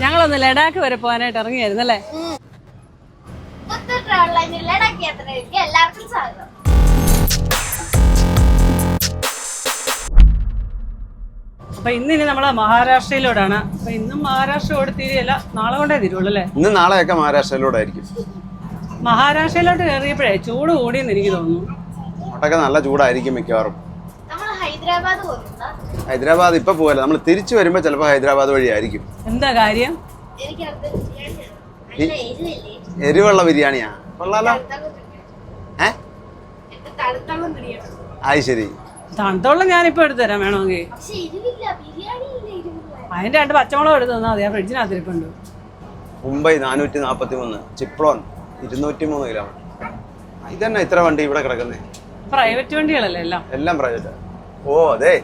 ഞങ്ങളൊന്ന് ലഡാക്ക് വരെ പോകാനായിട്ട് ഇറങ്ങിയായിരുന്നു അല്ലേ? ട്രാവൽ ലൈനിൽ ലഡാക്ക് യാത്രയിലേക്ക് എല്ലാവർക്കും സ്വാഗതം അപ്പൊ ഇന്ന് ഇനി നമ്മൾ മഹാരാഷ്ട്രയിലൂടെയാണ് അപ്പൊ ഇന്നും മഹാരാഷ്ട്രയോട് തീരെയല്ല നാളെ കൊണ്ടേ തീരുള്ളൂ അല്ലേ? ഇന്ന് നാളെയൊക്കെ മഹാരാഷ്ട്രയിലൂടെ ആയിരിക്കും മഹാരാഷ്ട്രയിലോട്ട് കയറിയപ്പോഴേ ചൂട് കൂടിയെന്ന് എനിക്ക് തോന്നുന്നു. അങ്ങോട്ടൊക്കെ നല്ല ചൂടായിരിക്കും മിക്കവാറും. നമ്മൾ ഹൈദരാബാദ് പോകുന്നുണ്ടോ ഹൈദരാബാദ് ഇപ്പൊ പോകല്ല നമ്മൾ തിരിച്ചു വരുമ്പോ ചിലപ്പോ ഹൈദരാബാദ് വഴിയായിരിക്കും. എന്താ കാര്യം? എനിക്ക് അടുത്ത ബിരിയാണി നല്ല എരിവല്ലേ എരിവുള്ള ബിരിയാണിയാ? കൊള്ളാലോ. ഏ? അത് ശരി. തണുത്തോളം ഞാനിപ്പോ എടുത്തു തരാം വേണമെങ്കിൽ. അതിന്റെ രണ്ട് പച്ചമുളക് എടുത്തു തന്നാൽ മതി. ആ ഫ്രിഡ്ജിനകത്ത് ഇരിപ്പുണ്ട് മുംബൈ നാനൂറ്റി നാൽപ്പത്തി മൂന്ന് ചിപ്ലോൺ ഇരുന്നൂറ്റി മൂന്ന് കിലോമീറ്റർ ഇതന്നെ ഇത്ര വണ്ടി ഇവിടെ കിടക്കുന്നേ. പ്രൈവറ്റ് വണ്ടികളല്ലേ എല്ലാം? എല്ലാം പ്രൈവറ്റ് ഓ അതെ.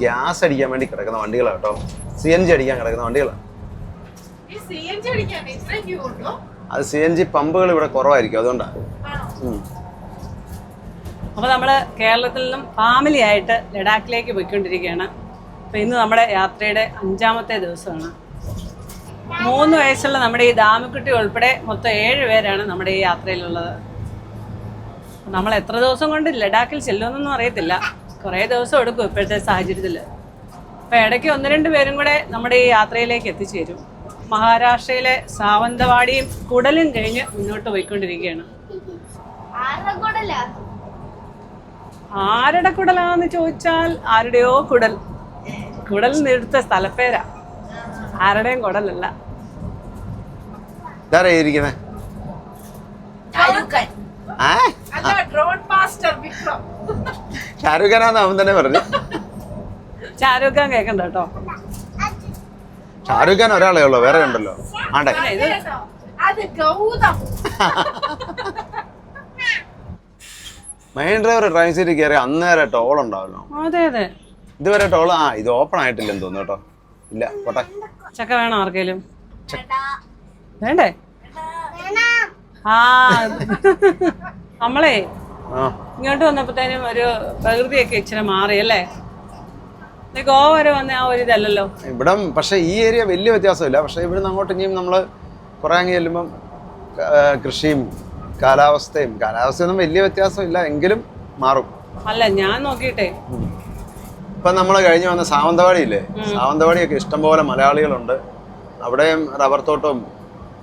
ഗ്യാസ് അടിക്കാൻ വേണ്ടി കിടക്കുന്ന വണ്ടികളാണ് കേട്ടോ. സി എൻ ജി അടിക്കാൻ കിടക്കുന്ന വണ്ടികളാണ്. അത് സി എൻ ജി പമ്പുകൾ ഇവിടെ കുറവായിരിക്കും അതുകൊണ്ടാണ് അപ്പൊ അപ്പോൾ നമ്മൾ കേരളത്തിൽ നിന്നും ഫാമിലി ആയിട്ട് ലഡാക്കിലേക്ക് പോയിക്കൊണ്ടിരിക്കുകയാണ്. അപ്പോൾ ഇന്ന് നമ്മുടെ യാത്രയുടെ അഞ്ചാമത്തെ ദിവസമാണ്. മൂന്ന് വയസ്സുള്ള നമ്മുടെ ഈ ദാമിക്കുട്ടി ഉൾപ്പെടെ മൊത്തം ഏഴ് പേരാണ് നമ്മുടെ ഈ യാത്രയിലുള്ളത്. നമ്മൾ എത്ര ദിവസം കൊണ്ട് ലഡാക്കിൽ ചെല്ലുമെന്നൊന്നും അറിയത്തില്ല. കുറേ ദിവസം എടുക്കും ഇപ്പോഴത്തെ സാഹചര്യത്തിൽ അപ്പോൾ ഇടയ്ക്ക് ഒന്ന് രണ്ട് പേരും കൂടെ നമ്മുടെ ഈ യാത്രയിലേക്ക് എത്തിച്ചേരും. മഹാരാഷ്ട്രയിലെ സാവന്തവാടിയും കുടലും കഴിഞ്ഞ് മുന്നോട്ട് പോയിക്കൊണ്ടിരിക്കുകയാണ്. ആരുടെ കുടലാന്ന് ചോദിച്ചാൽ ആരുടെയോ കുടൽ. കുടൽ നിർത്ത സ്ഥലപ്പേരാ. ആരുടെയും കുടലല്ല. ഡ്രോൺ മാസ്റ്റർ ആ ഷാരൂഖ് ഖാനാന്ന് അവൻ തന്നെ പറഞ്ഞു. ഷാരൂഖ് ഖാൻ കേക്കണ്ട കേട്ടോ. ഷാരൂഖ് ഖാൻ ഒരാളേ ഉള്ളൂ വേറെ ഉണ്ടല്ലോ. ആണ്ടേ. ഇത് മെയിൻ ഡ്രൈവർ ഡ്രൈവിംഗ് സീറ്റിൽ കയറി അന്നേരം ടോൾ ഉണ്ടാവല്ലോ. അതെ അതെ. ഇതുവരെ ടോൾ ആ ഇത് ഓപ്പൺ ആയിട്ടില്ലെന്ന് തോന്നുന്നു കേട്ടോ. ഇല്ല പോട്ടെ. ചക്ക വേണം ആർക്കേലും? വേണ്ടേ. ആ നമ്മളേ ഇങ്ങോട്ട് വന്നപ്പോഴത്തേനും ഒരു പ്രകൃതിയൊക്കെ ഇച്ചിരി മാറി അല്ലേ? ഗോവ വരെ വന്ന ആ ഒരു ഇതല്ലല്ലോ. ഇവിടം പക്ഷെ ഈ ഏരിയ വലിയ വ്യത്യാസമില്ല. പക്ഷെ ഇവിടുന്ന് അങ്ങോട്ട് ഇനിയും നമ്മൾ കുറേ അങ്ങ് ചെല്ലുമ്പം കൃഷിയും കാലാവസ്ഥയും കാലാവസ്ഥയൊന്നും വലിയ വ്യത്യാസമില്ല എങ്കിലും മാറും. അല്ല ഞാൻ നോക്കിയിട്ടേ. ഇപ്പൊ നമ്മൾ കഴിഞ്ഞ് വന്ന സാവന്തവാടി ഇല്ലേ സാവന്തവാടിയൊക്കെ ഇഷ്ടംപോലെ മലയാളികളുണ്ട്. അവിടെയും റബ്ബർ തോട്ടവും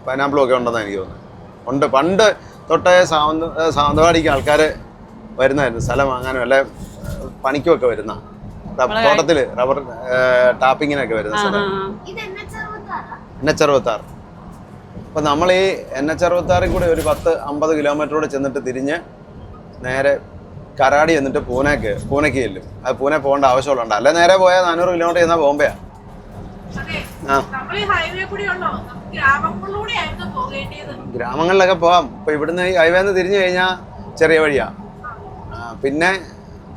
പൈനാപ്പിളും ഒക്കെ ഉണ്ടെന്നാണ് എനിക്ക് തോന്നുന്നത്. ഉണ്ട്. പണ്ട് തൊട്ടേ സാവന്ത സാവന്തവാടിക്ക് ആൾക്കാർ വരുന്നതായിരുന്നു. സ്ഥലം വാങ്ങാനും അല്ലെ പണിക്കുമൊക്കെ വരുന്ന. തോട്ടത്തിൽ തോട്ടത്തിൽ റബ്ബർ ടാപ്പിങ്ങിനൊക്കെ വരുന്ന സ്ഥലം. എൻ എച്ച് അറുപത്താറ്? അപ്പം നമ്മൾ ഈ എൻ എച്ച് അറുപത്താറിൽ കൂടെ ഒരു പത്ത് അമ്പത് കിലോമീറ്ററോടെ ചെന്നിട്ട് തിരിഞ്ഞ് നേരെ കരാടി എന്നിട്ട് പൂനെക്ക് പൂനെക്ക് ചെല്ലും. അത് പൂനെ പോകേണ്ട ആവശ്യമുള്ളതുണ്ട് അല്ലെ നേരെ പോയാൽ നാനൂറ് കിലോമീറ്റർ ചെന്നാൽ ബോംബെയാണ് ആ. ഗ്രാമങ്ങളിലൊക്കെ പോവാം ഇപ്പൊ ഇവിടുന്ന് ഹൈവേ ഹൈവേന്ന് തിരിഞ്ഞു കഴിഞ്ഞാൽ ചെറിയ വഴിയാ. പിന്നെ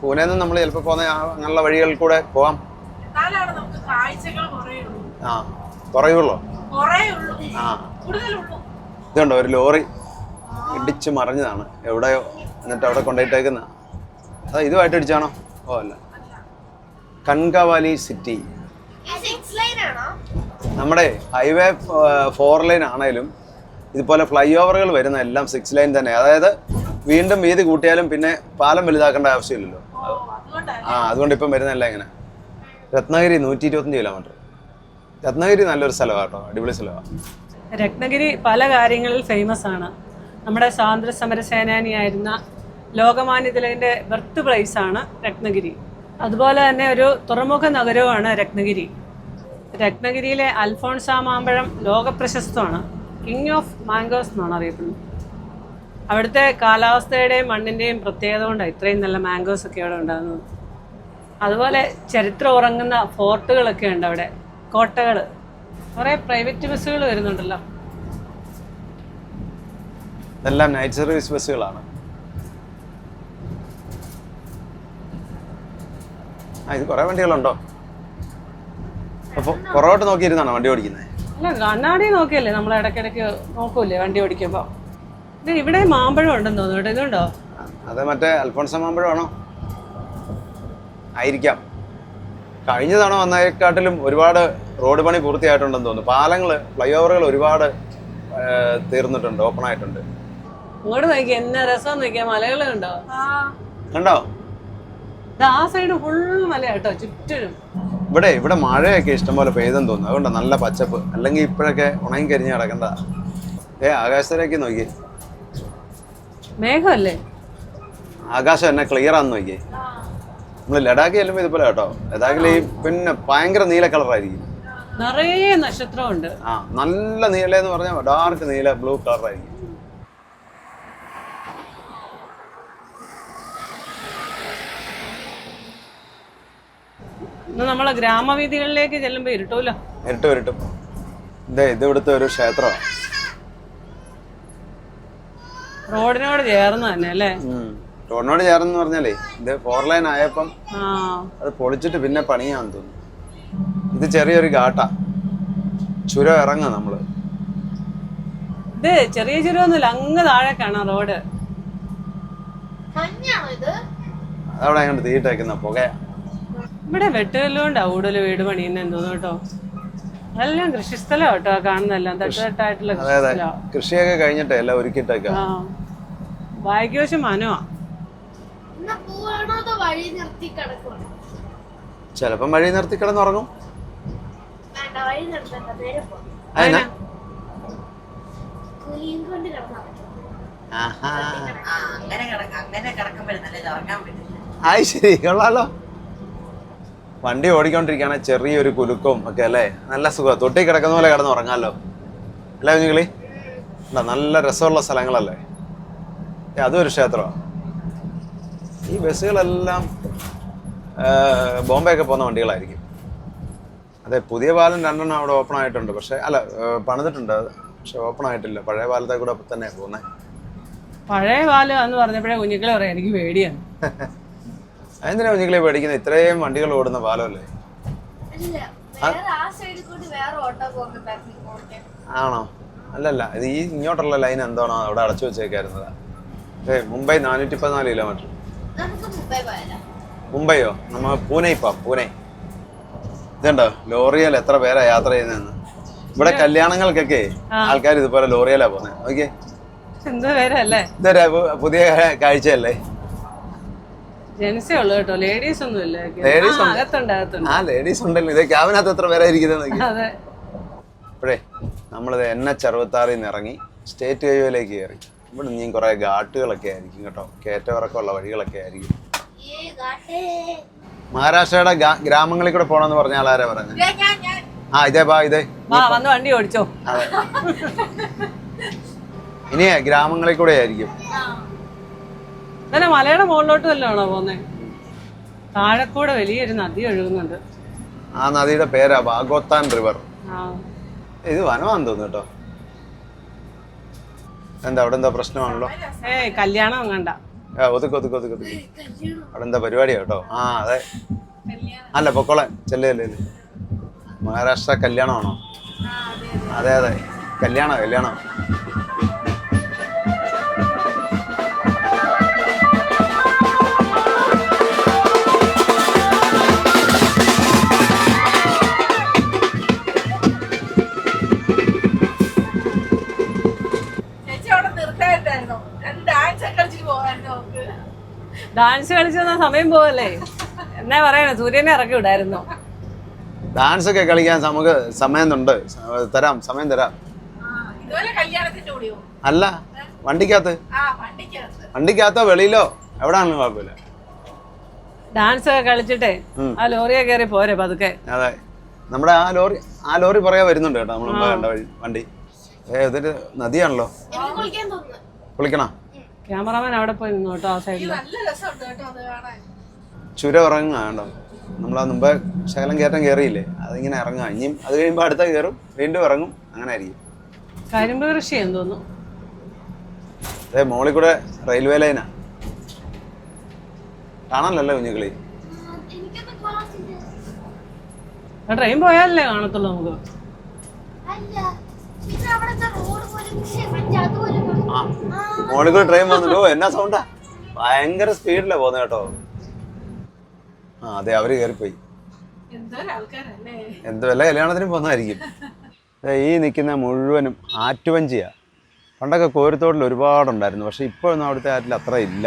പൂനെ നിന്ന് നമ്മൾ ചിലപ്പോൾ പോകുന്ന അങ്ങനെയുള്ള വഴികളിൽ കൂടെ പോവാം. നമുക്ക് കാഴ്ചകൾ കുറേ ആ കുറയുള്ളൂ. കുറേ ആ. ഇതുണ്ടോ ഒരു ലോറി ഇടിച്ച് മറിഞ്ഞതാണ്. എവിടെയോ എന്നിട്ട് അവിടെ കൊണ്ടുപോയിട്ടേക്കുന്ന. അതാ ഇതുമായിട്ട് ഇടിച്ചാണോ? ഓ അല്ല. കൺകവാലി സിറ്റി. ഈ ലൈൻ ആണോ? നമ്മുടെ ഹൈവേ ഫോർ ലൈൻ ആണേലും ഇതുപോലെ ഫ്ലൈ ഓവറുകൾ വരുന്ന എല്ലാം സിക്സ് ലൈൻ തന്നെ. അതായത് വീണ്ടും വീതി കൂട്ടിയാലും പിന്നെ പാലം വലുതാക്കേണ്ട ആവശ്യമില്ലല്ലോ. ആ അതുകൊണ്ട് ഇപ്പം വരുന്നതല്ല ഇങ്ങനെ. രത്നഗിരി നൂറ്റി ഇരുപത്തഞ്ച് കിലോമീറ്റർ രത്നഗിരി നല്ലൊരു സ്ഥലമാണ് കേട്ടോ അടിപൊളി സ്ഥലമാണ് രത്നഗിരി പല കാര്യങ്ങളിൽ ഫേമസ് ആണ്. നമ്മുടെ സ്വാതന്ത്ര്യ സമര സേനാനിയായിരുന്ന ലോകമാന്യ തിലകന്റെ ബർത്ത് പ്ലേസ് ആണ് രത്നഗിരി. അതുപോലെ തന്നെ ഒരു തുറമുഖ നഗരവുമാണ് രത്നഗിരി. രത്നഗിരിയിലെ അൽഫോൺസ മാമ്പഴം ലോകപ്രശസ്തമാണ്. കിങ് ഓഫ് മാംഗോസ് എന്നാണ് അറിയപ്പെടുന്നത്. അവിടുത്തെ കാലാവസ്ഥയുടെയും മണ്ണിന്റെയും പ്രത്യേകത കൊണ്ടാണ് ഇത്രയും നല്ല മാംഗോസ് ഒക്കെ അവിടെ ഉണ്ടാകുന്നത്. അതുപോലെ ചരിത്രം ഉറങ്ങുന്ന ഫോർട്ടുകളൊക്കെ ഉണ്ട് അവിടെ. കോട്ടകൾ. കുറേ പ്രൈവറ്റ് ബസ്സുകൾ വരുന്നുണ്ടല്ലോ. ഇതെല്ലാം നൈറ്റ് സർവീസ് ബസ്സുകളാണ് ഇത് കുറേ വണ്ടികളുണ്ടോ? അപ്പോൾ പുറകോട്ട് നോക്കിയിരുന്നാണോ വണ്ടി ഓടിക്കുന്നത് അല്ല കണ്ണാടി നോക്കിയല്ലേ നമ്മൾ ഇടക്കിടക്ക് നോക്കൂലേ വണ്ടി ഓടിക്കുമ്പോൾ ഇത് ഇവിടെ മാമ്പഴം ഉണ്ടെന്ന് തോന്നുന്നു ഇതുണ്ടോ? അത് മറ്റേ അൽഫോൺസ മാമ്പഴമാണോ? ആയിരിക്കാം. കഴിഞ്ഞ തവണ വന്നതിനെക്കാട്ടിലും ഒരുപാട് റോഡ് പണി പൂർത്തിയായിട്ടുണ്ടെന്ന് തോന്നുന്നു. പാലങ്ങൾ ഫ്ലൈ ഓവറുകൾ ഒരുപാട് തീർന്നിട്ടുണ്ട് ഓപ്പൺ ആയിട്ടുണ്ട് ഇങ്ങോട്ട് നോക്കി എന്നാ രസം നോക്കിയാ മലകൾ കണ്ടോ? ആ. കണ്ടോ? ഇത് ആ സൈഡ് ഫുൾ മല കേട്ടോ ചുറ്റിനും. ഇവിടെ ഇവിടെ മഴയൊക്കെ ഇഷ്ടംപോലെ പെയ്തെന്ന് തോന്നുന്നു. അതുകൊണ്ട് നല്ല പച്ചപ്പ്. അല്ലെങ്കിൽ ഇപ്പോഴൊക്കെ ഉണങ്ങി കരിഞ്ഞ് കിടക്കണ്ട. ഏ ആകാശത്തിലേക്ക് നോക്കി. മേഘമല്ലേ? ആകാശം എന്നെ ക്ലിയർ ആന്ന് നോക്കി. നമ്മൾ ലഡാക്ക് ചെല്ലുമ്പോൾ ഇതുപോലെ കേട്ടോ. ലഡാക്കിൽ ഈ പിന്നെ ഭയങ്കര നീല കളറായിരിക്കും നിറയെ നക്ഷത്രമുണ്ട്. ആ നല്ല നീല എന്ന് പറഞ്ഞാൽ ഡാർക്ക് നീല ബ്ലൂ കളറായിരിക്കും ഇന്ന് നമ്മളെ ഗ്രാമവീഥികളിലേക്ക് ചെല്ലുമ്പോ ഇരുട്ടൂലോ? ഇരുട്ടും ഇരുട്ടും. ഇതേ ഇത് ഇവിടുത്തെ ഒരു ക്ഷേത്രമാണ് റോഡിനോട് ചേർന്ന് തന്നെ അല്ലേ? റോഡിനോട് ചേർന്ന് പറഞ്ഞാലേ ഇത് ഫോർ ലൈൻ ആയപ്പം ആ. അത് പൊളിച്ചിട്ട് പിന്നെ പണിയാന്ന് തോന്നുന്നു. ഇത് ചെറിയൊരു ഘാട്ടാ. ചുരം ഇറങ്ങ നമ്മൾ. ഇത് ചെറിയ ചുരമൊന്നുമില്ല അങ്ങ് താഴെ കാണാ റോഡ്. അതവിടെ അങ്ങോട്ട് തീയിട്ടേക്കുന്ന പുകയാ. ഇവിടെ വെട്ടുകല്ലുകൊണ്ടാ കൂടുതൽ വീട് പണിയുന്ന തോന്നുന്നു കേട്ടോ. എല്ലാം കൃഷിസ്ഥലം കേട്ടോ കാണുന്നെല്ലാം തട്ടുതട്ടായിട്ടുള്ള കൃഷിസ്ഥലം കൃഷിയൊക്കെ കഴിഞ്ഞിട്ട് എല്ലാം ഒരുക്കിട്ടേക്കാം ആ. ഭാഗ്യവശം മനോ എന്നാ പോവാണോ അതോ വഴി നിർത്തി കിടക്കുവാണോ? ചിലപ്പം വഴി നിർത്തി കിടന്നുറങ്ങും. വേണ്ട വഴി നിർത്തണ്ട നേരെ പോ. അതിനാ കുലിയും കൊണ്ട് കിടന്നാൽ ആഹാ. ആ, അങ്ങനെ കിടക്ക അങ്ങനെ ഉറങ്ങാൻ പറ്റില്ല ആയി ശരി കൊള്ളാലോ. വണ്ടി ഓടിക്കൊണ്ടിരിക്കുകയാണ് ചെറിയൊരു കുലുക്കും ഒക്കെ അല്ലേ? നല്ല സുഖം. തൊട്ടി കിടക്കുന്ന പോലെ കിടന്ന് ഉറങ്ങാമല്ലോ അല്ലേ കുഞ്ഞുങ്ങളി? എന്താ നല്ല രസമുള്ള സ്ഥലങ്ങളല്ലേ? അതും ഒരു ക്ഷേത്രമാണ് ഈ ബസ്സുകളെല്ലാം ബോംബെയൊക്കെ പോകുന്ന വണ്ടികളായിരിക്കും. അതെ പുതിയ പാലം രണ്ടെണ്ണം അവിടെ ഓപ്പൺ ആയിട്ടുണ്ട്. പക്ഷേ അല്ല പണിതിട്ടുണ്ട്. പക്ഷെ ഓപ്പൺ ആയിട്ടില്ല. പഴയ പാലത്തെ കൂടെ തന്നെ പോകുന്നത് പഴയ പാലം എന്ന് പറഞ്ഞപ്പോഴേ കുഞ്ഞുങ്ങളെ പറയാം എനിക്ക് പേടിയാണ്. അതെന്തിനാ കുഞ്ഞുങ്ങളെ പേടിക്കുന്നത്? ഇത്രയും വണ്ടികൾ ഓടുന്ന പാലമല്ലേ അല്ല വേറെ ആ സൈഡിൽ കൂടി വേറെ ഓട്ടോ പോകുന്നുണ്ടായിരുന്നു ഇങ്ങോട്ട് ആണോ? അല്ലല്ല ഇത് ഈ ഇങ്ങോട്ടുള്ള ലൈൻ എന്താണോ? അവിടെ അടച്ചു വെച്ചേക്കായിരുന്നത്. ഏ മുംബൈ നാനൂറ്റി പതിനാല് കിലോമീറ്റർ നമുക്ക് മുംബൈ പോയാലോ? മുംബൈയോ? നമ്മ പൂനെ ഇപ്പം പൂനെ. ഇതുണ്ടോ? ലോറിയൽ എത്ര പേരാ യാത്ര ചെയ്യുന്നതെന്ന്? ഇവിടെ കല്യാണങ്ങൾക്കൊക്കെ ആൾക്കാർ ഇതുപോലെ ലോറിയലാ പോകുന്നത് ഓക്കെ. എന്ത് പേരല്ലേ? ഇതൊരു പു- പുതിയ കാഴ്ചയല്ലേ? ജെൻസേ ഉള്ളു കേട്ടോ. ലേഡീസ് ഒന്നും ഇല്ല. ഉണ്ട്. അകത്തുണ്ട് അകത്തുണ്ട്. ആ ലേഡീസ് ഉണ്ടല്ലോ. ഇത് ക്യാബിനകത്ത് എത്ര പേരായിരിക്കുന്നത് നോക്കി. അതെ. ഇപ്പോഴേ നമ്മളിത് എൻ എച്ച് അറുപത്താറിൽ നിന്ന് ഇറങ്ങി സ്റ്റേറ്റ് ഹൈവേയിലേക്ക് കയറി. ഇവിടെ നീ കുറേ ഘാട്ടുകളൊക്കെ ആയിരിക്കും കേട്ടോ. കയറ്റമിറക്കമുള്ള വഴികളൊക്കെ ആയിരിക്കും. മഹാരാഷ്ട്രയുടെ ഗ്രാമങ്ങളിൽ കൂടെ പോണെന്ന് പറഞ്ഞാൽ ആരാ പറഞ്ഞത് ഞാൻ ഞാൻ ഞാൻ. ആ ഇതേ ബാ ഇതേ. വാ വന്ന് വണ്ടി ഓടിച്ചോ. ഇനിയേ ഗ്രാമങ്ങളിൽ കൂടെ ആയിരിക്കും. ഇതന്നെ മലയുടെ മുകളിലോട്ട് വല്ലതാണോ പോന്നെ? താഴെക്കൂടെ വലിയൊരു നദി ഒഴുകുന്നുണ്ട്. ആ നദിയുടെ പേരാ ഭാഗോത്താൻ റിവർ. ആ. ഇത് വനമാണെന്ന് തോന്നുന്നു കേട്ടോ. എന്താ അവിടെ എന്താ പ്രശ്നമാണല്ലോ? ഏയ് കല്യാണം കണ്ട ആ ഒതുക്ക് ഒതുക്ക് ഒതുക്ക് ഒതുക്ക്. അവിടെ എന്താ പരിപാടിയാ കേട്ടോ? ആ അതെ. അല്ല പൊക്കോളെ ചെല്ലേ ചെല്ലേ മഹാരാഷ്ട്ര കല്യാണമാണോ? അതെ അതെ. കല്യാണം കല്യാണം. ഡാൻസ് കളിച്ചെന്ന സമയം പോവല്ലേ? എന്നാ പറയണേ? സൂര്യനെ ഇറക്കി വിടായിരുന്നു? ഡാൻസ് ഒക്കെ കളിക്കാൻ നമുക്ക് സമയമുണ്ട്. തരാം സമയം തരാം. അല്ല വണ്ടിക്കകത്ത്. ആ വണ്ടിക്കകത്ത്. വെളിയിലോ? എവിടാണ് കുഴപ്പമില്ല ഡാൻസ് ഒക്കെ കളിച്ചിട്ടേ ആ ലോറിയെ കയറി പോരെ പതുക്കെ. അതെ. നമ്മുടെ ആ ലോറി ആ ലോറി പറയാ വരുന്നുണ്ട് കേട്ടോ നമ്മൾ കണ്ട വണ്ടി. ഏ ഇതൊരു നദിയാണല്ലോ. കുളിക്കണോ കുളിക്കാൻ തോന്നുന്നു. കുളിക്കണം ക്യാമറാമാൻ അവിടെ പോയി നിന്നു കേട്ടോ ആ സൈഡിൽ ചുര ഉറങ്ങാണ്ടോ നമ്മൾ ആ മുമ്പ് ശകലം കയറ്റം കയറിയില്ലേ അതിങ്ങനെ ഇറങ്ങാ. ഇനിയും അത് കഴിയുമ്പോൾ അടുത്ത കയറും. വീണ്ടും ഇറങ്ങും. അങ്ങനെ ആയിരിക്കും. കരിമ്പ് കൃഷി എന്ന് തോന്നുന്നു. അതെ മോളിൽ കൂടെ റെയിൽവേ ലൈനാ. കാണാനല്ലോ കുഞ്ഞുങ്ങളി. ആ ട്രെയിൻ പോയാലല്ലേ കാണത്തുള്ളൂ നമുക്ക്. അല്ല പിന്നെ അവിടുത്തെ റോഡ് പോലും ശ്ശെ, മറ്റേ അതുപോലും ആ? ആ, മോളിൽ കൂടെ ട്രെയിൻ വന്നല്ലോ എന്നാ സൗണ്ടാ ഭയങ്കര സ്പീഡിലാ പോന്നെ കേട്ടോ. ആ അതെ അവർ കയറിപ്പോയി എന്ത് വല്ല കല്യാണത്തിന് പോന്നായിരിക്കും ഈ നിൽക്കുന്ന മുഴുവനും ആറ്റുവഞ്ചിയാ പണ്ടൊക്കെ കോരത്തോട്ടിൽ ഒരുപാടുണ്ടായിരുന്നു. പക്ഷെ ഇപ്പോഴൊന്നും അവിടുത്തെ ആറ്റിൽ അത്ര ഇല്ല.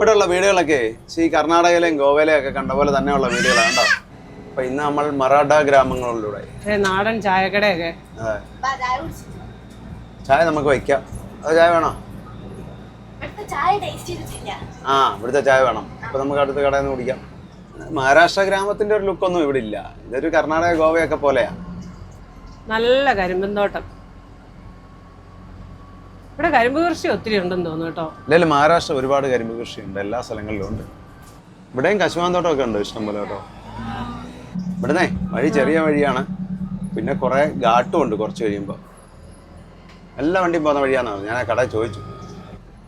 ഇവിടെയുള്ള വീടുകളൊക്കെ ഈ കർണാടകയിലെയും ഗോവയിലെയും ഒക്കെ കണ്ട പോലെ തന്നെയുള്ള വീടുകളാണ് കേട്ടോ. അപ്പൊ ഇന്ന് നമ്മൾ മറാഠ ഗ്രാമങ്ങളിലൂടെ. നാടൻ ചായക്കടയൊക്കെ. ചായ നമുക്ക് വയ്ക്കാം അത് ചായ വേണോ? ഇവിടുത്തെ ചായ ടേസ്റ്റ് ആ ഇവിടുത്തെ ചായ വേണം. അപ്പൊ നമുക്ക് അടുത്ത കടയിൽ നിന്ന് കുടിക്കാം. മഹാരാഷ്ട്ര ഗ്രാമത്തിന്റെ ഒരു ലുക്കൊന്നും ഇവിടെ ഇല്ല. ഇതൊരു കർണാടക ഗോവയൊക്കെ പോലെയാ. നല്ല കരിമ്പൻ തോട്ടം. ഇവിടെ കരിമ്പ് കൃഷി ഒത്തിരി ഉണ്ടെന്ന് തോന്നുന്നു കേട്ടോ. അല്ലെങ്കിൽ മഹാരാഷ്ട്ര ഒരുപാട് കരിമ്പ് കൃഷിയുണ്ട് എല്ലാ സ്ഥലങ്ങളിലും ഉണ്ട്. ഇവിടെയും കശുമാൻ ഒക്കെ ഉണ്ട് ഇഷ്ടംപോലെ കേട്ടോ. ഇവിടുന്നേ വഴി ചെറിയ വഴിയാണ്. പിന്നെ കുറേ ഘാട്ടും ഉണ്ട് കുറച്ച് കഴിയുമ്പോൾ എല്ലാ വണ്ടിയും പോകുന്ന വഴിയാണെന്ന് ഞാൻ ആ കടയിൽ ചോദിച്ചു.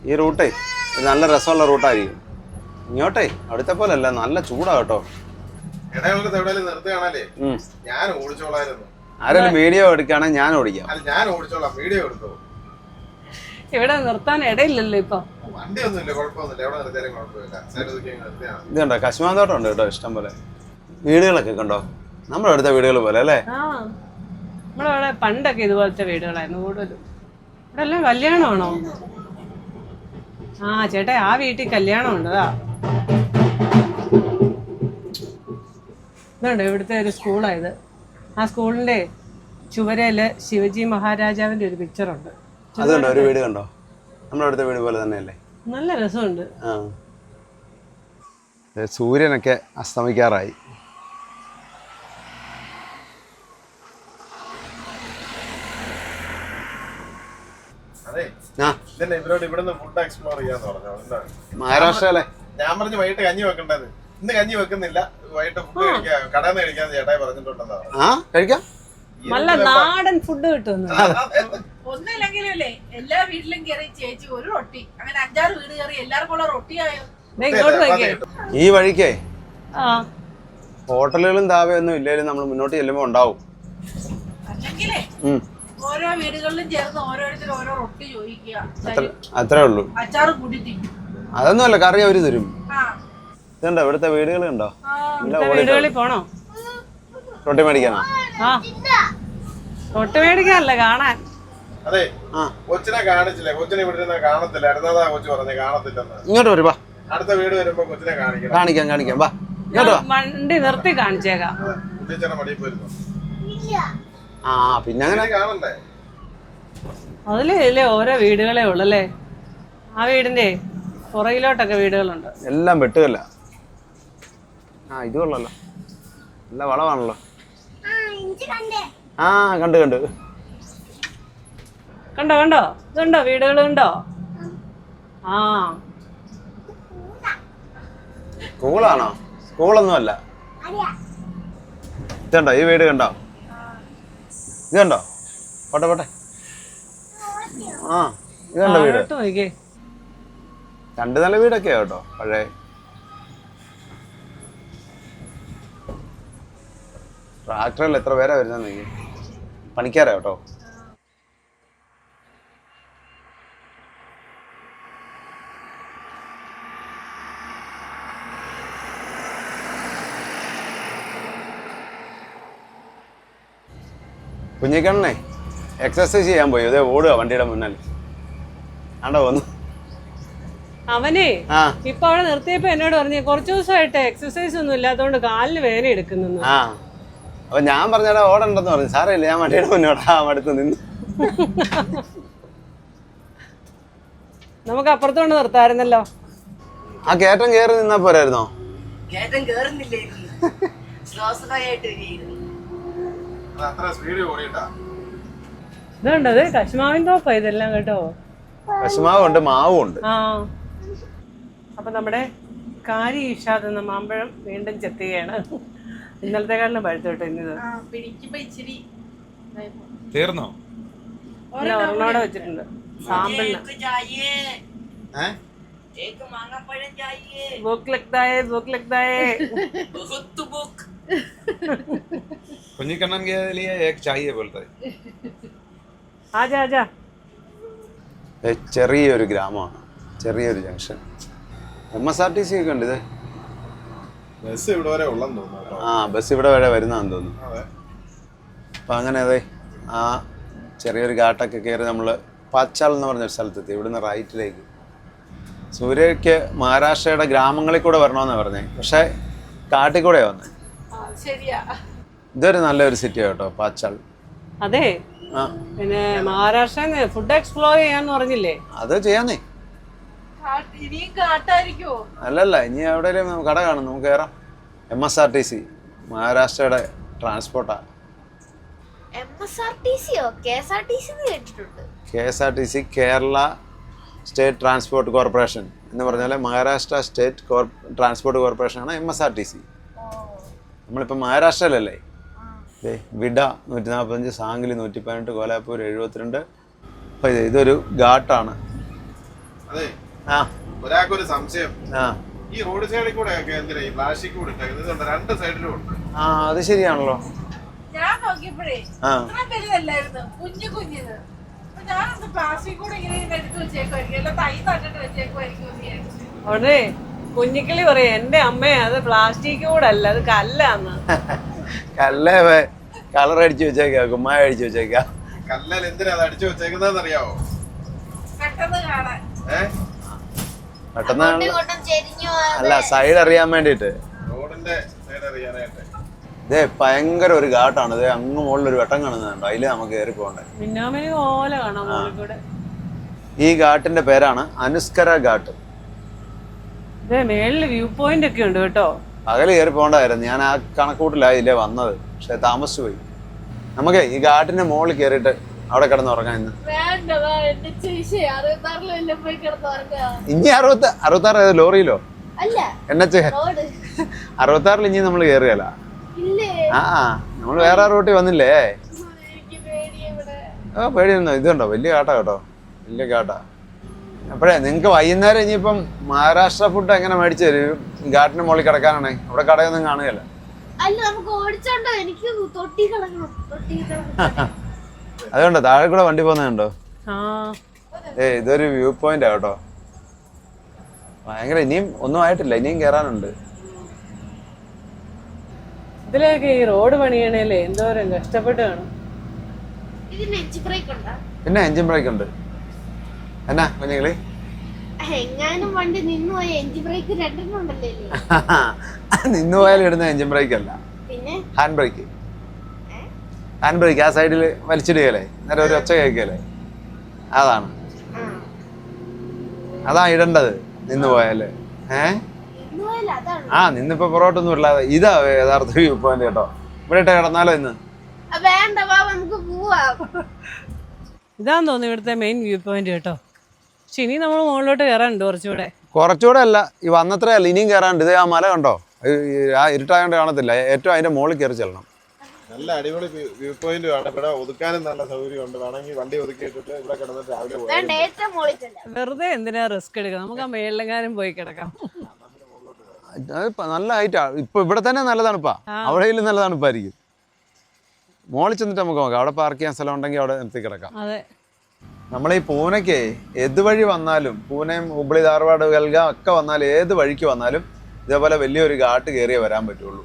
ഈ റൂട്ടേ ഇത് നല്ല രസമുള്ള റൂട്ടായിരിക്കും. ഇങ്ങോട്ടേ അവിടുത്തെ പോലെ അല്ല നല്ല ചൂടാ കേട്ടോ. ആരെങ്കിലും വീഡിയോ എടുക്കുകയാണെങ്കിൽ ഞാൻ ഓടിക്കാം. അല്ല ഞാൻ ഓടിച്ചോളാം വീഡിയോ എടുത്തോ? ഇവിടെ നിർത്താൻ ഇടയില്ലല്ലോ ഇപ്പൊ. ഇത് കണ്ടോ ഉണ്ട് കേട്ടോ ഇഷ്ടം പോലെ. വീടുകളൊക്കെ കണ്ടോ നമ്മുടെ അടുത്ത വീടുകൾ പോലെ അല്ലേ? ആ നമ്മളവിടെ പണ്ടൊക്കെ ഇതുപോലത്തെ വീടുകളായിരുന്നു കൂടുതലും. ഇവിടെ എല്ലാം കല്യാണമാണോ? ആ ചേട്ടാ ആ വീട്ടിൽ കല്യാണം ഉണ്ടതാ ഇതുണ്ട് ഇവിടുത്തെ ഒരു സ്കൂളായത് ആ സ്കൂളിന്റെ ചുവരയിൽ ശിവജി മഹാരാജാവിന്റെ ഒരു പിക്ചറുണ്ട് അത് ഒരു വീട് കണ്ടോ? നമ്മുടെ അടുത്ത വീട് പോലെ തന്നെയല്ലേ? നല്ല രസമുണ്ട്. ആ. സൂര്യനൊക്കെ അസ്തമിക്കാറായി. മഹാരാഷ്ട്രയിലെ. ഞാൻ പറഞ്ഞു വൈകിട്ട് കഞ്ഞി വെക്കണ്ടത്. ഇന്ന് കഞ്ഞി വെക്കുന്നില്ല. വൈകിട്ട് ഫുഡ് കഴിക്കാം. കടയിൽ നിന്ന് കഴിക്കാന്ന് ചേട്ടായി പറഞ്ഞിട്ടുണ്ടെന്നാണ് ആ? കഴിക്കാം? നല്ല നാടൻ ഫുഡ് കിട്ടുന്നു. ഒന്നല്ലെങ്കിലും അല്ലേ എല്ലാ വീട്ടിലും കയറി ചേച്ചി ഒരു റൊട്ടി. അങ്ങനെ അഞ്ചാറ് വീട് കയറി എല്ലാവർക്കും ഉള്ള റൊട്ടിയായോ? ഈ വഴിക്കേ ആ. ഹോട്ടലുകളും താവയൊന്നും ഇല്ലെങ്കിലും നമ്മൾ മുന്നോട്ട് ചെല്ലുമ്പോൾ ഉണ്ടാവും. ഓരോ വീടുകളിലും ചേർന്ന് ഓരോരുത്തർ ഓരോ റൊട്ടി ചോദിക്കുക. അത്ര ഉള്ളൂ. അച്ചാർ കൂടി തിന്നും. അതൊന്നുമല്ല കറി അവർ തരും. ആ. ഇതുണ്ടോ ഇവിടുത്തെ വീടുകൾ കണ്ടോ? ഇവിടുത്തെ വീടുകളിൽ പോണോ? റൊട്ടി മേടിക്കാനോ? ആ. തൊട്ട് മേടിക്കാനല്ല കാണാൻ. അതെ. കൊച്ചിനെ കാണിച്ചില്ലേ? കൊച്ചിനെ ഇവിടെ കാണത്തില്ല. അടുത്തതാ കൊച്ചു പറഞ്ഞു കാണത്തില്ലെന്ന്. ഇങ്ങോട്ട് വരും വാ. അടുത്ത വീട് വരുമ്പോ കൊച്ചിനെ കാണിക്കണം. കാണിക്കാം കാണിക്കാം. വാ. ഇങ്ങോട്ട് വാ. വണ്ടി നിർത്തി കാണിച്ചേക്കാം. കുട്ടിച്ചനെ മടിയിൽ പോയിരുന്നു. ആ പിന്നെ അങ്ങനെ. കാണണ്ടേ? അതിലേ ഇല്ലേ ഓരോ വീടുകളേ ഉള്ളല്ലേ? ആ വീടിന്റെ പുറകിലോട്ടൊക്കെ വീടുകളുണ്ട്. എല്ലാം വെട്ടുകല്ല. ആ ഇത് കൊള്ളാലോ. നല്ല വളമാണല്ലോ ആ കണ്ടു. കണ്ടു ആ കണ്ട് കണ്ട്. കണ്ടോ കണ്ടോ? ഇതുണ്ടോ വീടുകൾ ഉണ്ടോ ആ. സ്കൂളാണോ? സ്കൂളൊന്നും അല്ല. ഇതുണ്ടോ? ഈ വീട് കണ്ടോ? ഇതുണ്ടോ കണ്ടോ? പോട്ടെ പോട്ടെ. ആ ഇതുണ്ടോ കണ്ടോ വീട്. രണ്ട് നില വീടൊക്കെയാ കേട്ടോ പഴയ. ട്രാക്ടറിൽ എത്ര പേരാ വരുന്നത് നീ? പണിക്കാരാ കേട്ടോ? കുഞ്ഞിക്കണ്ണനെ എക്സസൈസ് ചെയ്യാൻ പോയി? ഇതേ ഓടുക വണ്ടിയുടെ മുന്നിൽ. ആണ്ടോ വന്നു. അവനെ ഇപ്പൊ അവിടെ നിർത്തിയപ്പോ എന്നോട് പറഞ്ഞു കുറച്ചു ദിവസമായിട്ട് എക്സസൈസ് ഒന്നും ഇല്ലാത്തതുകൊണ്ട് കാലിന് വേദന എടുക്കുന്നു അപ്പൊ ഞാൻ പറഞ്ഞടാ ഓടണ്ടെന്ന് പറഞ്ഞു. സാരമില്ല ഞാൻ വണ്ടിയുടെ മുന്നോട്ടാ അടുത്ത് നിന്ന്. നമുക്ക് അപ്പുറത്തോണ്ട് നിർത്താമായിരുന്നല്ലോ ആ കേറ്റം കേറി നിന്നാ പോരായിരുന്നോ? കയറ്റം കേറുന്നില്ലായിരുന്നു സ്ലോ സ്ലോ ആയിട്ട് വരികയായിരുന്നു. അത്ര സ്പീഡിൽ ഓടിയിട്ടാ ഇതുണ്ട് അത് കശുമാവിൻ തോപ്പാ ഇതെല്ലാം കേട്ടോ. കശുമാവുണ്ട് മാവുണ്ട്. ആ. അപ്പൊ നമ്മുടെ കാരി ഇഷാദ് എന്ന മാമ്പഴം വീണ്ടും ചെത്തുകയാണ്. ഇന്നലത്തെക്കാളിലും പഴുത്തോട്ടെ ഇന്നത്? തീർന്നോ? ഒരെണ്ണോടെ വെച്ചിട്ടുണ്ട്. സാമ്പിളിന്. एक है ചെറിയൊരു ഗ്രാമമാണ്. ചെറിയൊരു junction. M S R T C ഒക്കെ ഉണ്ട് ഇത്? ബസ് ഇവിടെ വരെ ഉള്ളെന്ന് തോന്നുന്നു ആ ബസ് ഇവിടെ വരെ വരുന്നതാന്ന് തോന്നുന്നു. അതെ. അപ്പം അങ്ങനെ അതെ ആ ചെറിയൊരു ഘാട്ടൊക്കെ കയറി നമ്മൾ പാച്ചാൾ എന്ന് പറഞ്ഞൊരു സ്ഥലത്തെത്തി ഇവിടുന്ന് റൈറ്റിലേക്ക്. സൂര്യയ്ക്ക് മഹാരാഷ്ട്രയുടെ ഗ്രാമങ്ങളിൽ കൂടെ വരണമെന്നാണ് പറഞ്ഞത് പക്ഷേ കാട്ടിൽ കൂടെ വന്നത് ആ, ശരിയാ. ഇതൊരു നല്ലൊരു സിറ്റിയാണ് കേട്ടോ പാച്ചാൾ. അതെ. പിന്നെ മഹാരാഷ്ട്ര ഫുഡ് എക്സ്പ്ലോർ ചെയ്യാന്ന് പറഞ്ഞില്ലേ? അത് ചെയ്യാന്നേ. അല്ലല്ല ഇനി എവിടെയെങ്കിലും കട കാണും നമുക്ക് കയറാം M S R T C മഹാരാഷ്ട്രയുടെ ട്രാൻസ്പോർട്ടാ K S R T C Kerala state transport corporation എന്ന് പറഞ്ഞാൽ Maharashtra state transport കോർപ്പറേഷനാണ് M S R T C നമ്മളിപ്പോൾ മഹാരാഷ്ട്രയിലല്ലേ? ദേ വിഡ നൂറ്റി നാൽപ്പത്തഞ്ച് സാങ്കിലി നൂറ്റി പതിനെട്ട് കോലാപ്പൂർ എഴുപത്തിരണ്ട് ഇതൊരു ഘാട്ടാണ്. അതെ. ഒരാൾക്കൊരു സംശയം. ആ. ഈ റോഡ് സൈഡിൽ കൂടെ എന്തിനാ ഈ പ്ലാസ്റ്റിക് കൂടെ ഇട്ടേക്കുന്നത്? രണ്ട് സൈഡിലും ഉണ്ട്. ആ അത് ശരിയാണല്ലോ. ഞാൻ നോക്കിയപ്പോഴേ വലുതല്ലായിരുന്നു കുഞ്ഞു കുഞ്ഞിത്. ഞാനൊന്ന് പ്ലാസ്റ്റിക് കൂടെ ഇങ്ങനെ ഇങ്ങനെ എടുത്ത് വെച്ചേക്കുമായിരിക്കും അല്ല തൈ നട്ടിട്ട് വെച്ചേക്കുമായിരിക്കും ഉടനെ കുഞ്ഞിക്കിളി പറയും എന്റെ അമ്മേ അത് പ്ലാസ്റ്റിക് കൂടെ അല്ല അത് കല്ലാന്ന്. കല്ലേ കളർ അടിച്ചു വെച്ചേക്ക കുമ്മായ അടിച്ചു വെച്ചേക്ക. കല്ലൽ എന്തിനാ അത് അടിച്ചു വെച്ചേക്കുന്നതെന്ന് അറിയാവോ പെട്ടെന്ന് കാണാൻ. ഏഹ് പെട്ടെന്ന് അങ്ങോട്ടും ഇങ്ങോട്ടും അല്ല സൈഡ് അറിയാൻ വേണ്ടിട്ട്. റോഡിന്റെ സൈഡ് അറിയാനായിട്ട്. ഇതേ ഭയങ്കര ഒരു ഘാട്ടാണ്. ഇതേ അങ്ങ് മുകളിൽ ഒരു വെട്ടം കാണുന്നുണ്ടോ അതിൽ നമുക്ക് കയറി പോകണ്ടേ. ഈ ഘാട്ടിന്റെ പേരാണ് അനുസ്കര ഘാട്ട്. വ്യൂ പോയിന്റ് ഒക്കെ ഉണ്ട് കേട്ടോ. പകൽ കയറി പോകണ്ടായിരുന്നു ഞാൻ ആ കണക്കൂട്ടിലായില്ലേ വന്നത്. പക്ഷെ താമസിച്ചു പോയി. നമുക്ക് ഈ ഘാട്ടിന്റെ മുകളിൽ കയറിയിട്ട് അവിടെ കിടന്ന് ഉറങ്ങാം ഇന്ന്. ഇനി അറുപത്തി അറുപത്താറ് ഏത് ലോറിയിലോ? റോഡ്. അറുപത്താറിൽ ഇനി നമ്മൾ കേറിയല്ല ആ നമ്മൾ വേറെ റൂട്ടിൽ വന്നില്ലേ? ആ പേടിയൊന്നും ഇതുണ്ടോ? വലിയ കാട്ടാ കേട്ടോ. വലിയ കാട്ടാ. അപ്പോഴേ നിങ്ങൾക്ക് വൈകുന്നേരം ഇനിയിപ്പം മഹാരാഷ്ട്ര ഫുഡ് എങ്ങനെ മേടിച്ചു തരും? ഘാട്ടിന് മുകളിൽ കിടക്കാനാണേ. അവിടെ കടയൊന്നും കാണുകയല്ല. അല്ല നമുക്ക് ഓടിച്ചോണ്ടോ? എനിക്ക് തൊട്ടി കിടക്കണം തൊട്ടി കിടക്കണം അതുകൊണ്ടോ താഴെ കൂടെ വണ്ടി പോകുന്നുണ്ടോ ആ. ഏ ഇതൊരു വ്യൂ പോയിന്റ് ആട്ടോ ഭയങ്കര ഇനിയും ഒന്നും ആയിട്ടില്ല ഇനിയും കേറാനുണ്ട്. ഇതിലേക്ക് ഈ റോഡ് പണിയണേലേ എന്തോരം കഷ്ടപ്പെട്ടാണ്. പിന്നെ എഞ്ചിൻ ബ്രേക്ക് ഉണ്ട്. എന്നാ കുഞ്ഞുങ്ങളി? എങ്ങാനും വണ്ടി നിന്നു പോയ എഞ്ച് ബ്രേക്ക് രണ്ടെണ്ണം ഉണ്ടല്ലേ? നിന്ന് പോയാലും ഇടുന്ന എഞ്ചിൻ ബ്രേക്ക് അല്ല. പിന്നെ? ഹാൻഡ് ബ്രേക്ക് ഹാൻഡ് ബ്രേക്ക് ആ സൈഡിൽ വലിച്ചിടുകയല്ലേ? നേരെ ഒരു ഒച്ച കേൾക്കുകയല്ലേ? അതാണ്. ആ അതാ ഇടേണ്ടത്. നിന്ന് പോയാലേ. ഏ? ആ നിന്നിപ്പോ പുറകോട്ടൊന്നും ഇല്ലാതെ. ഇതാ യഥാർത്ഥ വ്യൂ പോയിന്റ് കേട്ടോ. ഇവിടെ ഇട്ട് കിടന്നാലോ ഇന്ന്? ആ, വേണ്ട വാ നമുക്ക് പോവാം. ഇതാന്ന് തോന്നുന്നു ഇവിടുത്തെ മെയിൻ വ്യൂ പോയിന്റ് കേട്ടോ. പക്ഷെ ഇനി നമ്മൾ മുകളിലോട്ട് കയറാനുണ്ട് കുറച്ചുകൂടെ. കുറച്ചുകൂടെ അല്ല ഈ വന്നത്രയല്ല ഇനിയും കയറാനുണ്ട്. ഇത് ആ മല കണ്ടോ? ആ ഇരുട്ടായോണ്ട് കാണത്തില്ല. ഏറ്റവും അതിന്റെ മുകളിൽ കയറി ചെല്ലണം. നല്ല അടിപൊളി വ്യൂ പോയിന്റ് ആണ്. ഇവിടെ ഒതുക്കാനും നല്ല സൗകര്യമുണ്ട്. വേണമെങ്കിൽ വണ്ടി ഒതുക്കിയിട്ടിട്ട് ഇവിടെ കിടന്നിട്ട് രാവിലെ ചെല്ലാം വെറുതെ എന്തിനാ റിസ്ക് എടുക്കുക നമുക്ക് ആ മേളിലെങ്ങാനും പോയി കിടക്കാം. അത് നല്ല ഹൈറ്റാ ഇപ്പൊ ഇവിടെ തന്നെ നല്ല തണുപ്പാ അവിടെയും നല്ല തണുപ്പായിരിക്കും മോളിൽ ചെന്നിട്ട് നമുക്ക് നോക്കാം. അവിടെ പാർക്ക് ചെയ്യാൻ സ്ഥലം ഉണ്ടെങ്കിൽ അവിടെ നിർത്തി കിടക്കാം. അതെ. നമ്മൾ ഈ പൂനെക്ക് ഏത് വഴി വന്നാലും പൂനെയും ഹുബ്ലി ധാർവാഡ് കൽഗ ഒക്കെ വന്നാലും ഏത് വഴിക്ക് വന്നാലും ഇതേപോലെ വലിയൊരു ഘാട്ട് കയറിയേ വരാൻ പറ്റുള്ളൂ.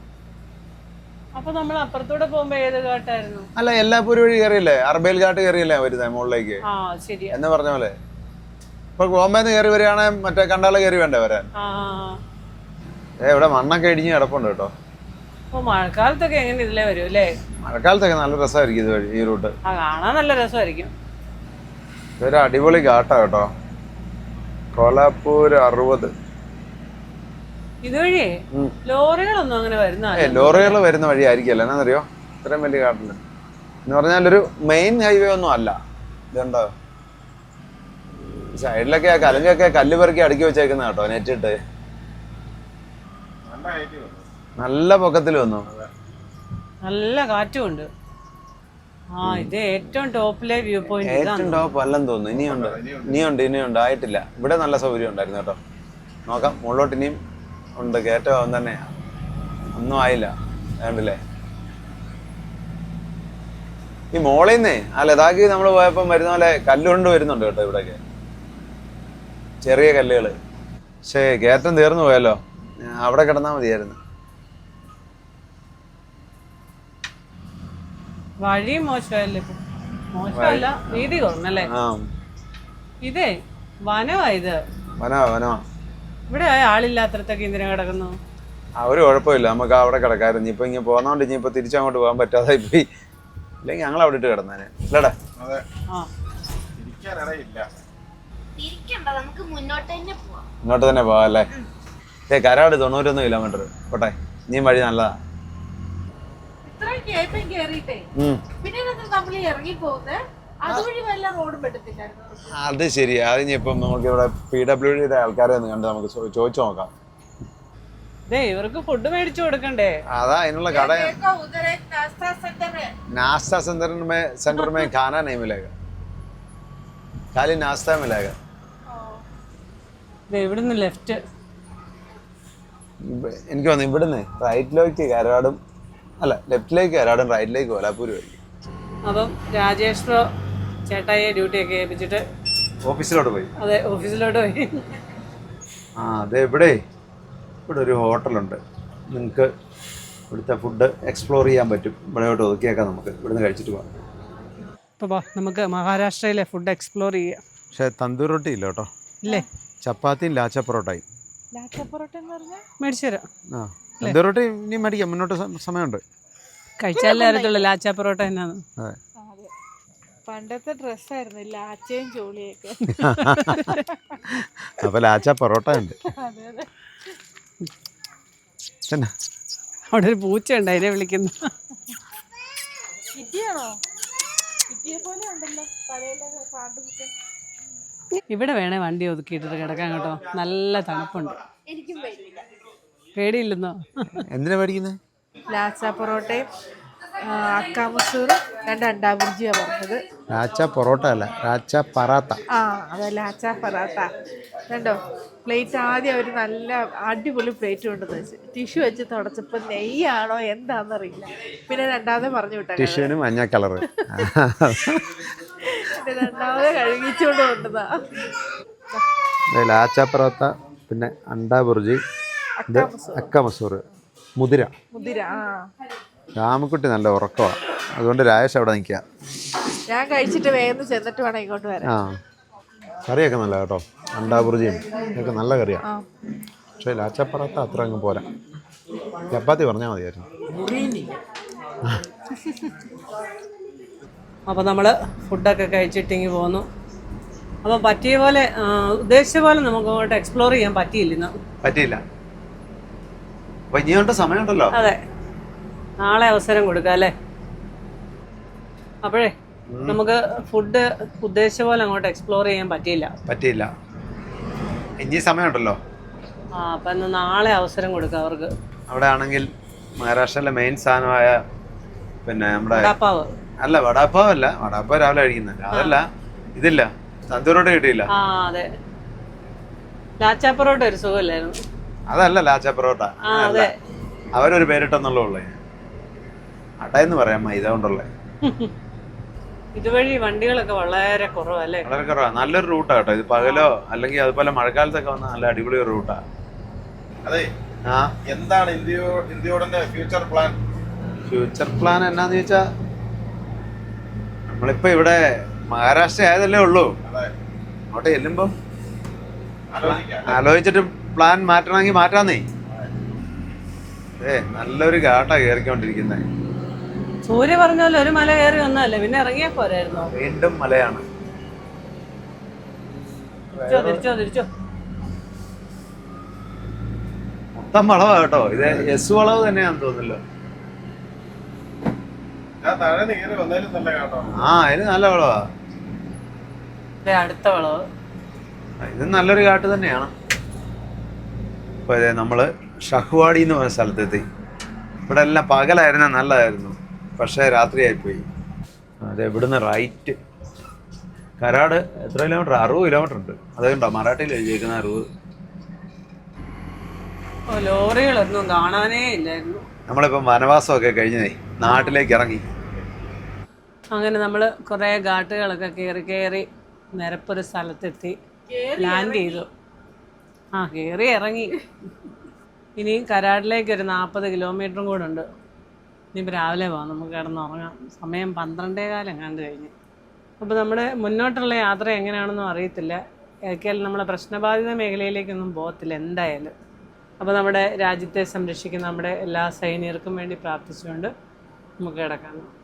അപ്പൊ നമ്മൾ അപ്പുറത്തൂടെ പോകുമ്പോ ഏത് കാട്ടായിരുന്നു? അല്ല എല്ലാപ്പൂര് വഴി കയറിയില്ലേ? അറബേൽ ഘാട്ട് കയറിയല്ലേ വരുന്നത് മുകളിലേക്ക്? ആ ശരി എന്ന് പറഞ്ഞ പോലെ. ഇപ്പൊ ബോംബെന്ന് കയറി വരികയാണെങ്കിൽ മറ്റേ കണ്ടാളെ കയറി വേണ്ടേ വരാൻ? ആ ഏ ഇവിടെ മണ്ണൊക്കെ ഇടിഞ്ഞ് കിടപ്പുണ്ട് കേട്ടോ. അപ്പൊ മഴക്കാലത്തൊക്കെ എങ്ങനെ ഇതിലേ വരും അല്ലേ? മഴക്കാലത്തൊക്കെ നല്ല രസമായിരിക്കും ഇത് വഴി ഈ റൂട്ട്. ആ കാണാൻ നല്ല രസമായിരിക്കും. ഇതൊരു അടിപൊളി ഘാട്ടാ കേട്ടോ. കോലാപ്പൂർ അറുപത്. ഇതുവഴിയേ. ലോറികളൊന്നും അങ്ങനെ വരുന്ന ലോറികൾ വരുന്ന വഴി ആയിരിക്കില്ല എന്നാന്നറിയോ? ഇത്രയും വലിയ കാട്ടിൽ. എന്ന് പറഞ്ഞാൽ ഒരു മെയിൻ ഹൈവേ ഒന്നും അല്ല. ഇതുണ്ടോ? സൈഡിലൊക്കെ കലങ്കൊക്കെ കല്ല് പെറുക്കി അടുക്കി വെച്ചേക്കുന്ന കേട്ടോ നെറ്റിട്ട് നല്ല പൊക്കത്തിൽ വന്നു. നല്ല കാറ്റും ഉണ്ട്. ആ ഇത് ഏറ്റവും ടോപ്പിലെ വ്യൂ പോയിന്റ് ഏറ്റവും ടോപ്പ് അല്ലെന്ന് തോന്നുന്നു. ഇനിയുണ്ട്. ഇനിയുണ്ട് ഇനിയുണ്ട്. ആയിട്ടില്ല. ഇവിടെ നല്ല സൗകര്യം ഉണ്ടായിരുന്നു കേട്ടോ. നോക്കാം. മുകളിലോട്ട് ഇനിയും ഉണ്ട്. കയറ്റം തന്നെയാ. ഒന്നും ആയില്ല. വേണ്ടില്ലേ ഈ മോളിൽ നിന്നേ ആ ലതാക്കി നമ്മൾ പോയപ്പോൾ വരുന്ന പോലെ കല്ലുകൊണ്ട് വരുന്നുണ്ട് കേട്ടോ ഇവിടെയൊക്കെ ചെറിയ കല്ലുകൾ പക്ഷേ കയറ്റം തീർന്നു പോയല്ലോ. അവിടെ കിടന്നാൽ മതിയായിരുന്നു. വഴി മോശമല്ലേ മോശമല്ല വീതി കുറഞ്ഞല്ലേ? ഇതേ വനമാ ഇത്. വനവാ വനവാ. ഇവിടെ ആളില്ലാത്തടത്തൊക്കെ എന്തിനാ കിടക്കുന്നു? ആ ഒരു കുഴപ്പമില്ല. നമുക്ക് അവിടെ കിടക്കായിരുന്നു. ഇപ്പൊ ഇങ്ങനെ പോകുന്നോണ്ട് ഇനി ഇപ്പൊ തിരിച്ചങ്ങോട്ട് പോകാൻ പറ്റാതായി പോയി ഇല്ലെങ്കിൽ ഞങ്ങൾ അവിടെ ഇട്ട് കിടന്നേനെ. അല്ലടാ അതെ. ആ. ഇരിക്കാനിടയില്ല തിരിക്കണ്ട നമുക്ക് മുന്നോട്ട് തന്നെ പോവാം. ഇങ്ങോട്ട് തന്നെ പോകാം അല്ലേ? ഏ കരാട് തൊണ്ണൂറ്റൊന്ന് കിലോമീറ്റർ പോട്ടെ. ഇനിയും വഴി നല്ലതാ. ഇത്രയും കേപ്പം കേറിയിട്ടേ. പിന്നെ നമ്മൾ ഇറങ്ങി പോകുന്നത് അതുവഴി വല്ല റോഡും പെട്ടത്തില്ലായിരുന്നു അത് ശരി അത് ഇനിയിപ്പം നമുക്ക് ഇവിടെ പി ഡബ്ല്യു ഡിയുടെ ആൾക്കാരെ ഒന്ന് കണ്ട് നമുക്ക് ചോ- ചോദിച്ചു നോക്കാം ദേ ഇവർക്ക് ഫുഡ് മേടിച്ചു കൊടുക്കണ്ടേ അതാ അതിനുള്ള കട देखो उधर एक नाश्ता सेंटर है नाश्ता सेंटर में सेंटर में खाना नहीं मिलेगा खाली नाश्ता मिलेगा ദേ ഇവിടുന്ന് ലെഫ്റ്റ് ഇവ- എനിക്ക് തോന്നുന്നു ഇവിടുന്ന് റൈറ്റിലേക്ക് കരാടും അല്ല ലെഫ്റ്റിലേക്ക് കരാടും റൈറ്റിലേക്ക് കോലാപ്പൂര് വഴി അപ്പം രാജേഷ് ബ്രോ ചേട്ടായിയെ ഡ്യൂട്ടിയൊക്കെ ഏൽപ്പിച്ചിട്ട് ഓഫീസിലോട്ട് പോയി. അതെ ഓഫീസിലോട്ട് പോയി. ആ അതെ ഇവിടെ ഇവിടെ ഒരു ഹോട്ടലുണ്ട്. നിങ്ങൾക്ക് ഇവിടുത്തെ ഫുഡ് എക്സ്പ്ലോർ ചെയ്യാൻ പറ്റും. ഇവിടെയോട്ട് ഒതുക്കിയേക്കാം നമുക്ക്. ഇവിടുന്ന് കഴിച്ചിട്ട് പോകാം. അപ്പോൾ വാ നമുക്ക് മഹാരാഷ്ട്രയിലെ ഫുഡ് എക്സ്പ്ലോർ ചെയ്യാം. പക്ഷേ തന്തൂർ റൊട്ടി ഇല്ല കേട്ടോ. ഇല്ലേ? ചപ്പാത്തിയും ലാച്ച പൊറോട്ടയും. മേടിച്ചു തരാം. ആ തന്തൂർ റൊട്ടി ഇനി മേടിക്കാം. മുന്നോട്ട് സമയമുണ്ട്. കഴിച്ചാലേ അറിയത്തുള്ളൂ ലാച്ച പൊറോട്ട എന്നാണ് അതെ. പണ്ടത്തെ ഡ്രസ്സായിരുന്നു ലാച്ചയും ചോളിയൊക്കെ. അപ്പൊ ലാച്ച പൊറോട്ട ഉണ്ട്. അവിടെ ഒരു പൂച്ച ഉണ്ട് അതിനെ വിളിക്കുന്നു. ഇവിടെ വേണേ വണ്ടി ഒതുക്കിയിട്ടിട്ട് കിടക്കാൻ കേട്ടോ. നല്ല തണുപ്പുണ്ട്. പേടിയില്ലെന്നോ? എന്തിനാ പേടിക്കുന്നത് ലാച്ച പൊറോട്ടയും അക്കാമസൂറും രണ്ട് അണ്ടാബുർജിയാ പറഞ്ഞത്. ലാച്ച പൊറോട്ട അല്ല ലാച്ച പറാത്ത. ആ അതെ ലാച്ച പറാത്ത. കണ്ടോ? പ്ലേറ്റ് ആദ്യം അവർ നല്ല അടിപൊളി പ്ലേറ്റ് കൊണ്ടു വെച്ച്. ടിഷ്യൂ വെച്ച് തുടച്ചപ്പോൾ നെയ്യാണോ എന്താണെന്നറിയില്ല പിന്നെ രണ്ടാമത് പറഞ്ഞു വിട്ടാ ടിഷ്യൂന് മഞ്ഞ പിന്നെ രണ്ടാമത് കഴുകിച്ചുകൊണ്ട് കൊണ്ടതാ ലാച്ച പറാത്ത പിന്നെ അണ്ടാ ബുർജി ഇത് അക്ക മസൂർ മുതിര. മുതിര ആ. രാമക്കുട്ടി നല്ല ഉറക്കമാണ് അതുകൊണ്ട് രാജേഷ് അവിടെ നിൽക്കുക. ഞാൻ കഴിച്ചിട്ട് വേഗം ചെന്നിട്ട് വേണം ഇങ്ങോട്ട് വരാം ആ. കറിയൊക്കെ നല്ല കേട്ടോ. അണ്ടാബുർജിയും ഇതൊക്കെ നല്ല കറിയാണ് പക്ഷേ ലാച്ച പൊറോത്ത അത്ര അങ്ങ് പോരാ. ചപ്പാത്തി പറഞ്ഞാൽ മതിയായിരുന്നു. അപ്പോൾ നമ്മൾ ഫുഡൊക്കെ കഴിച്ചിട്ടിങ്ങി പോന്നു. അപ്പോൾ പറ്റിയ പോലെ ഉദ്ദേശിച്ച പോലെ നമുക്ക് അങ്ങോട്ട് എക്സ്പ്ലോർ ചെയ്യാൻ പറ്റിയില്ല പറ്റിയില്ല. സമയമുണ്ടല്ലോ. അതെ. നാളെ അവസരം കൊടുക്കാം അല്ലേ? അപ്പോഴേ നമുക്ക് ഫുഡ് ഉദ്ദേശിച്ച പോലെ അങ്ങോട്ട് എക്സ്പ്ലോർ ചെയ്യാൻ പറ്റിയില്ല. പറ്റിയില്ല. ഇനി സമയമുണ്ടല്ലോ. ആ അപ്പോൾ എന്നാൽ നാളെ അവസരം കൊടുക്കാം അവർക്ക്. അവിടെ ആണെങ്കിൽ മഹാരാഷ്ട്രയിലെ മെയിൻ സാധനമായ പിന്നെ നമ്മുടെ വടാപ്പാവ്. അല്ല വടാപ്പാവ് അല്ല. വടാപ്പാവ് രാവിലെ കഴിക്കുന്നില്ല അതല്ല ഇതില്ല. തന്തൂരോട്ട് കിട്ടിയില്ല. ആ അതെ. ലാച്ചാപ്പറോട്ട ഒരു സുഖമില്ലായിരുന്നു. അതല്ല ലാച്ചാപ്പറോട്ടാ. അവരൊരു പേരിട്ടെന്നുള്ള അടയെന്ന് പറയാം മൈദ കൊണ്ടുള്ള. ഇതുവഴി വണ്ടികളൊക്കെ വളരെ കുറവല്ലേ വളരെ കുറവാ. നല്ലൊരു റൂട്ടാ കേട്ടോ. ഇത് പകലോ അല്ലെങ്കിൽ അതുപോലെ മഴക്കാലത്തൊക്കെ വന്ന നല്ല അടിപൊളി ഒരു റൂട്ടാ. അതെ ആ എന്താണ് ഇന്ത്യയോ ഇന്ത്യയോടെ ഫ്യൂച്ചർ പ്ലാൻ ഫ്യൂച്ചർ പ്ലാൻ എന്നാന്ന് ചോദിച്ചാ നമ്മളിപ്പോ ഇവിടെ മഹാരാഷ്ട്ര ആയതല്ലേ ഉള്ളൂ. അങ്ങോട്ട് ചെല്ലുമ്പം ആലോചിച്ചിട്ട് പ്ലാൻ മാറ്റണമെങ്കിൽ മാറ്റാന്നേ. ഏ നല്ലൊരു ഘാട്ടാ കയറിക്കൊണ്ടിരിക്കുന്നത് സൂര്യ പറഞ്ഞ പോലെ ഒരു മല കയറി വന്നതല്ലേ? പിന്നെ ഇറങ്ങിയാ പോരായിരുന്നു? വീണ്ടും മലയാണ്. തിരിച്ചോ തിരിച്ചോ തിരിച്ചോ. മൊത്തം വളവാ കേട്ടോ. ഇത് എസ് വളവ് തന്നെയാന്ന് തോന്നുന്നല്ലോ ആ ഇത് നല്ല വളവാ. അടുത്ത വളവ്. ഇത് നല്ലൊരു കാട്ട് തന്നെയാണ്. ഇതേ ഷഹ്വാടി എന്ന് പറഞ്ഞ സ്ഥലത്തെത്തി. ഇവിടെ എല്ലാം പകലായിരുന്ന നല്ലതായിരുന്നു. പക്ഷേ രാത്രിയായിപ്പോയി. അതെ ഇവിടുന്ന് റൈറ്റ്. കരാട് എത്ര കിലോമീറ്റർ? അറുപത് കിലോമീറ്റർ ഉണ്ട്. അതുകൊണ്ടോ മറാഠിയിൽ എഴുതിയിരിക്കുന്ന അറുപത്. ലോറികളൊന്നും കാണാനേ ഇല്ലായിരുന്നു. നമ്മളിപ്പം വനവാസമൊക്കെ കഴിഞ്ഞേ നാട്ടിലേക്ക് ഇറങ്ങി. അങ്ങനെ നമ്മൾ കുറേ ഘാട്ടുകളൊക്കെ കയറി കയറി നിരപ്പൊരു സ്ഥലത്തെത്തി. ലാൻഡ് ചെയ്തു. ആ കയറി ഇറങ്ങി. ഇനിയും കരാടിലേക്ക് ഒരു നാൽപ്പത് കിലോമീറ്ററും കൂടെ ഉണ്ട്. ഇനിയിപ്പോൾ രാവിലെ പോകാം നമുക്ക് കിടന്നുറങ്ങാം. സമയം പന്ത്രണ്ടേ കാലം കണ്ടു കഴിഞ്ഞ്. അപ്പോൾ നമ്മുടെ മുന്നോട്ടുള്ള യാത്ര എങ്ങനെയാണെന്നും അറിയത്തില്ല. ഏക്കാലും നമ്മളെ പ്രശ്നബാധിത മേഖലയിലേക്കൊന്നും പോകത്തില്ല എന്തായാലും. അപ്പോൾ നമ്മുടെ രാജ്യത്തെ സംരക്ഷിക്കുന്ന നമ്മുടെ എല്ലാ സൈനികർക്കും വേണ്ടി പ്രാർത്ഥിച്ചുകൊണ്ട് നമുക്ക് കിടക്കാം.